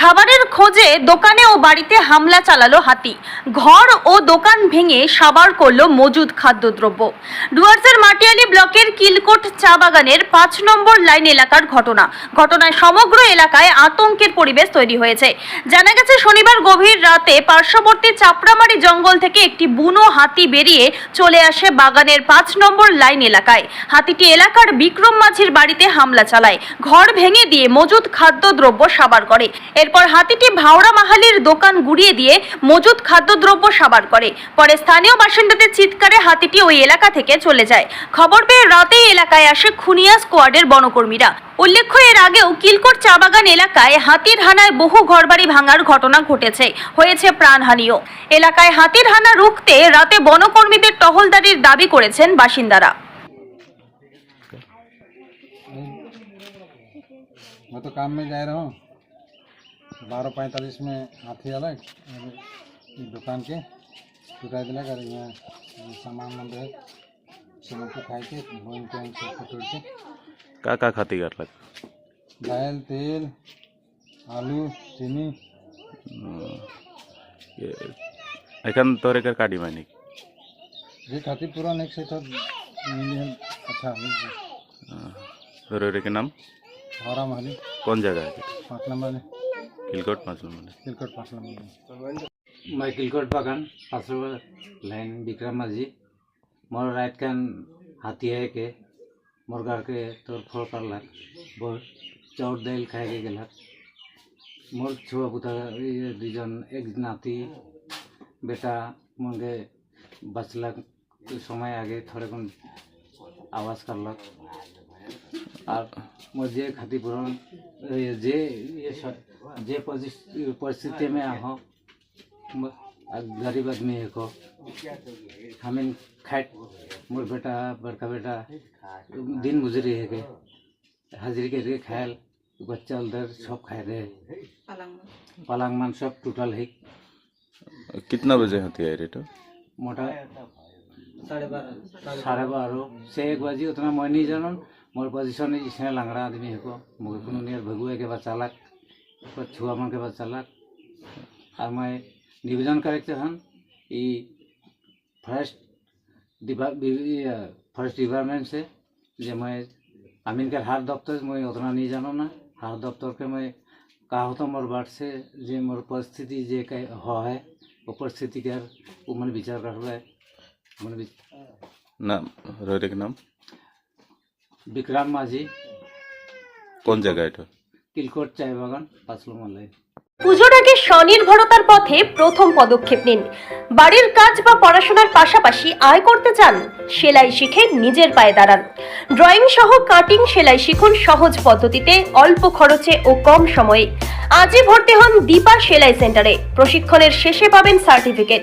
খাবারের খোঁজে দোকানে ও বাড়িতে হামলা চালালো হাতি। ঘর ও দোকান ভেঙে সাবার করল মজুদ খাদ্যদ্রব্য। ডুয়ার্সের মাটিয়ালি ব্লকের কিলকোট চা বাগানের পাঁচ নম্বর লাইন এলাকার ঘটনা। ঘটনায় সমগ্র এলাকায় আতঙ্কের পরিবেশ তৈরি হয়েছে। জানা গেছে, শনিবার গভীর রাতে পার্শ্ববর্তী চাপড়ামারি জঙ্গল থেকে একটি বুনো হাতি বেরিয়ে চলে আসে বাগানের পাঁচ নম্বর লাইন এলাকায়। হাতিটি এলাকার বিক্রম মাঝির বাড়িতে হামলা চালায়। ঘর ভেঙে দিয়ে মজুদ খাদ্যদ্রব্য সাবার করে। এরপর হাতিটি ভাওড়া মাহালির দোকান গুড়িয়ে দিয়ে মজুদ খাদ্যদ্রব্য সাবার করে পরে স্থানীয় বাসিন্দাদের চিৎকারে হাতিটি ওই এলাকা থেকে চলে যায় খবর পেয়ে রাতেই এলাকায় আসে খুনিয়া স্কোয়াডের বনকর্মীরা উল্লেখ্য এর আগেও কিলকোট চা বাগান এলাকায় হাতির হানায় বহু ঘরবাড়ি ভাঙার ঘটনা ঘটেছে হয়েছে প্রাণহানিও এলাকায় হাতির হানা রুখতে রাতে বনকর্মীদের টহলদারির দাবি করেছেন বাসিন্দারা मैं तो काम में जा रहा हूँ बारह पैंतालीस में हाथी अलग दुकान के टुटा दिलक और यहाँ सामान मन रहे सामान खाए के बोइन के टूट के। का का खाती कर लग मतलब? दाल तेल आलू चीनी। एखन तोर एक काटी मैंने। ये खाती पूरा नेक्स्ट से तो मिली है अच्छा है। हाँ। तोरे के नाम? हरा महली कौन जगह है? पाँच नंबर में কিলকট পাঁচ নম্বর কিলকট পাঁচ নম্বর মই কিলকট বাগান পাঁচৰ লাইন বিক্ৰম মাঝি। মোৰ ৰাইট কান হাতীয়েকে, মোৰ গাৰকে তোৰ ফল পাৰলাক বৰ চৰ দাইল খাইকে গেলাক। মোৰ ছুৱা পুতা দুজন এক নাতি, বেটা মনকে বাঁচলাক সময় আগে থরে কোন আওয়াজ করলাক আর মোর যে খাতিপুরন যে जे परिस्थिति में आ गरीब आदमी है को हमें खाट मोर बेटा बड़का बेटा दिन गुजरी है के हाजिरी के रे खायल बच्चा उधर सब खाए रहे। पलंग मान सब टूटल है। कितना बजे हाथी आए रेटो? मोटा साढ़े बारह। से एक बजे उतना मैं नहीं जानन मोर पोजीशन इसने लंगड़ा आदमी है को मुझे नियर भगुए के बच्चा लाग पर छुआ मन के बच्चा लाग और मैं निवेदन करे के हन ई फर्स्ट फर्स्ट डिपार्टमेंट से जे मैं अमीन के हार दफ्तर मैं उतना नहीं जानो ना हार दफ्तर के मैं कहा होता मोर बाट से जे मोर परिस्थिति जे के हो है वो परिस्थिति के वो मन विचार कर रहा है मन विच- নাম রোহিটাকে নাম विक्रम माझी কোন জায়গা এটা কিলকোট চায় বাগান পাঁচলো মালাই পুজোর আগে স্বনির্ভরতার পথে প্রথম পদক্ষেপ নিন। বাড়ির কাজ বা পড়াশোনার পাশাপাশি আয় করতে চান, সেলাই শিখে নিজের পায়ে দাঁড়ান। ড্রয়িং সহ কাটিং সেলাই শিখুন সহজ পদ্ধতিতে, অল্প খরচে ও কম সময়ে। আজই ভর্তি হন দীপা সেলাই সেন্টারে। প্রশিক্ষণের শেষে পাবেন সার্টিফিকেট।